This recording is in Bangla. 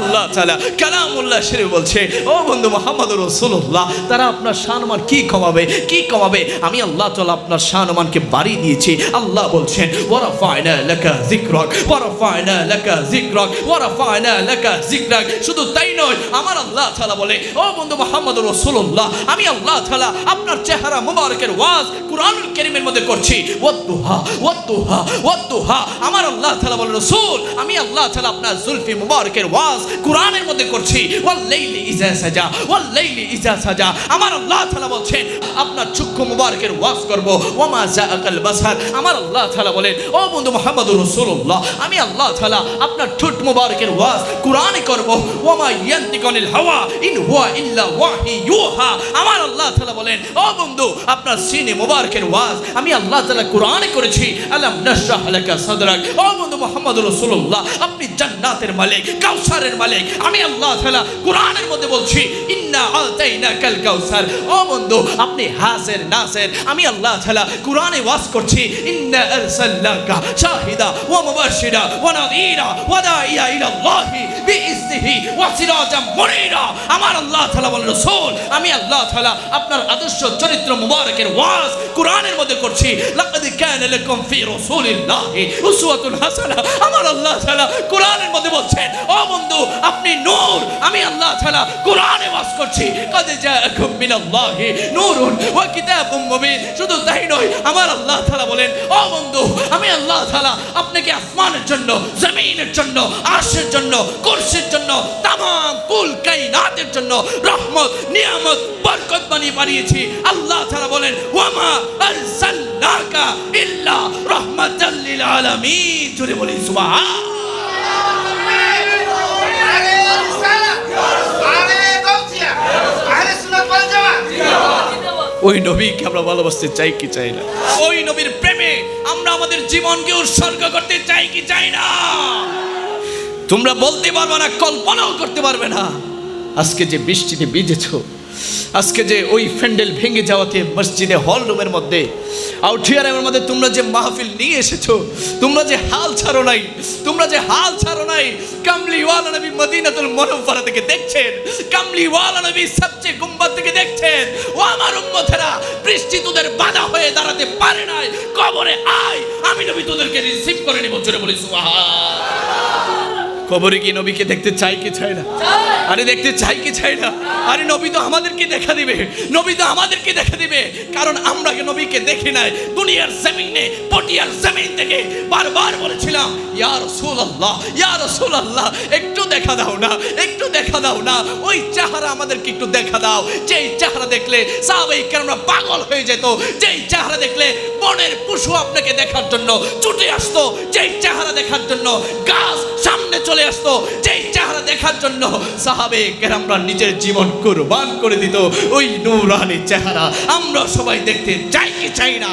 আল্লাহ তাআলা, কালামুল্লাহ শরীফ বলছে, ও বন্ধু মোহাম্মদ রসুল্লাহ তারা আপনার শানমান কি কমাবে? কি কমাবে? আমি আল্লাহ তাআলা আপনার শানমানকে বাড়িয়ে দিয়েছি। আল্লাহ বলছেন লাকা যিকরাক ওয়ারাফায়না লাকা যিকরাক ওয়ারাফায়না লাকা যিকরাক। শুধু তাই নয়, আমার আল্লাহ তাআলা বলে, ও বন্ধু মোহাম্মদ রসুল্লাহ আমি আল্লাহ তাআলা আপনার চেহারা মুবারকের ওয়াজ কারীমের মধ্যে করছি। ওয়াদ্দুহা আমার আল্লাহ তাআলা বলে, রাসূল, আমি আল্লাহ তাআলা আপনার জুলফি মুবারকের ওয়াজ কুরআনের মধ্যে করছি, ওয়াল লাইলি ইজা সাজা, ওয়াল লাইলি ইজা সাজা। আমার আল্লাহ তাআলা বলছেন, আপনার চক্ষু মুবারকের ওয়াজ করব বাসার। আমার আল্লাহ তাআলা বলেন, ও বন্ধু মুহাম্মদুর রাসূলুল্লাহ, আমি আল্লাহ তাআলা আপনার ঠোঁট মুবারকের ওয়াজ কুরআনে করব হাওয়া, ইন হুয়া ইল্লা আমার আল্লাহ তাআলা বলেন, ও বন্ধু, আপনার সিনে মুবারকের ওয়াজ আমি আল্লাহ তাআলা কুরআনে করেছি। আলাম নাশরাহ লাকা সাদরাক। ও বন্ধু মুহাম্মদুর রাসূলুল্লাহ, আপনি জান্নাতের মালিক, কাউসারের মালিক। আমি আল্লাহ তাআলা কুরআনের মধ্যে বলছি, ইন্না আতাইনাকাল কাউসার। ও বন্ধু, আপনি হাসের, নাসের। আমি আল্লাহ তাআলা কুরআনে ওয়াজ করছি, ইন্না আরসালনাকা শাহিদা ওয়া মুবাশশিরা ওয়া নাযীরা ওয়া দাইয়া ইলা আল্লাহি বিইজনিহি ওয়া সিরাজাম মুনীরা। আমার আল্লাহ তাআলা বলেন, রাসূল, আমি আল্লাহ তাআলা আপনার আদর্শ চরিত্র মুবারকের ওয়াজ কুরআনের মধ্যে করছি। লাকাদ কানা লাকুম ফি রাসূলিল্লাহি উসওয়াতুন হাসানাহ আমার আল্লাহ তাআলা কোরআনের মধ্যে বলছেন আল্লাহ তাআলা কোরআনে ওয়াজ করছি। কাদ জাআকুম মিনাল্লাহি নূরুন ওয়া কিতাবুম মুবিন। শুধু তাই নয়, আমার আল্লাহ তাআলা বলেন, ও বন্ধু, আমি আল্লাহ তাআলা আপনাকে আসমানের জন্য, জমিনের জন্য, আরশের জন্য, কুরসির জন্য, তামাম কুল কায়নাতের জন্য রহমত, নিয়ামত, বরকত বানিয়ে বানিয়েছি। আল্লাহ তাআলা বলেন, ওয়ামা আরসালনাকা ইল্লা রাহমাতাল লিল আলামিন। জোরে বলি, সুবহান। ওই নবীকে আমরা ভালোবাসতে চাই কি চাই না? ওই নবীর প্রেমে আমরা আমাদের জীবনকে উৎসর্গ করতে চাই কি চাই না? তোমরা বলতে পারবে না, কল্পনাও করতে পারবে না। আজকে যে বৃষ্টিতে ভিজেছো, আজকে যে ওই ফ্যান্ডেল ভেঙে যাওয়াতে মসজিদে হল রুমের মধ্যে আউটিয়ারের মধ্যে তোমরা যে মাহফিল নিয়ে এসেছ, তোমরা যে হাল ছাড়ো নাই, তোমরা যে হাল ছাড়ো নাই, কামলিওয়ালা নবী মদিনাতুল মুনাফফারা থেকে দেখছেন, কামলিওয়ালা নবী সবচেয়ে থেকে দেখছেন, ও আমার উম্মতেরা, বৃষ্টি তোদের বাধা হয়ে দাঁড়াতে পারে নাই, কবরে আয়, আমি নবী তোদেরকে রিসিভ করে নিব, জোরে বলি সুবহান। কবরে কি নবীকে দেখতে চাই কি চাই না? আরে দেখতে চাই কি চাই না? আরে নবী তো আমাদেরকে দেখা দিবে। নবী তো আমাদেরকে দেখা দিবে। কারণ আমরা নবীকে দেখি নাই? দুনিয়ার জমিনে, পটিয়ার জমিন থেকে বারবার বলেছিলাম, ইয়া রাসূলুল্লাহ ইয়া রাসূলুল্লাহ, একটু দেখা দাও না, একটু দেখা দাও না। ওই চেহারা আমাদেরকে একটু দেখা দাও। যেই চেহারা দেখলে সাহাবাই কেনরা পাগল হয়ে যেত, যেই চেহারা দেখলে বনের পশু আপনাকে দেখার জন্য ছুটে আসতো, যেই চেহারা দেখার জন্য গাছ আসতো। যেই চেহারা দেখার জন্য সাহাবে কেরামরা নিজের জীবন কোরবান করে দিত, ওই নুরানি চেহারা আমরা সবাই দেখতে চাই কি চাই না।